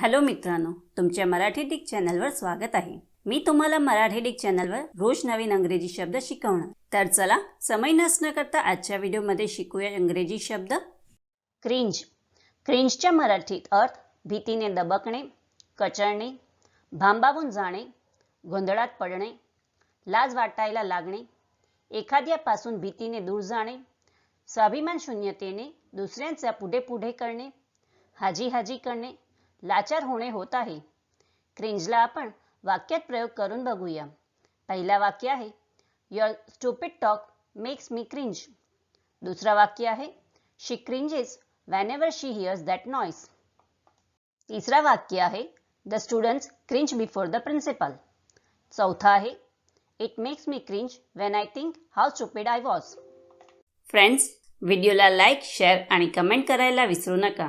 Hello मित्रांनो तुमच्या Marathi Dick चॅनलवर स्वागत आहे. मी तुम्हाला मराठी डिक चॅनलवर रोज नवीन अंग्रेजी शब्द शिकवणार. तर चला समय नसणं करता आजच्या व्हिडिओमध्ये शिकूया इंग्रजी शब्द. क्रिंज क्रिंजच्या मराठीत अर्थ भीतीने दबकणे कचरणे भांबावून जाणे गोंधळात पडणे लाज वाटायला लागणे एखाद्यापासून भीतीने दूर जाणे स्वाभिमान शून्यतेने दुसऱ्यांचा पुढे पुढे करणे हाजी हाजी करणे लाचार होणे होत आहे. क्रिंजला आपण वाक्यात प्रयोग करून बघूया. पहिला वाक्य आहे your stupid talk makes me cringe दुसरा वाक्य आहे she cringes whenever she hears that noise तिसरा वाक्य आहे the students cringe before the principal चौथा आहे it makes me cringe when I think how stupid I was friends व्हिडिओला like share आणि कमेंट करायला विसरू नका.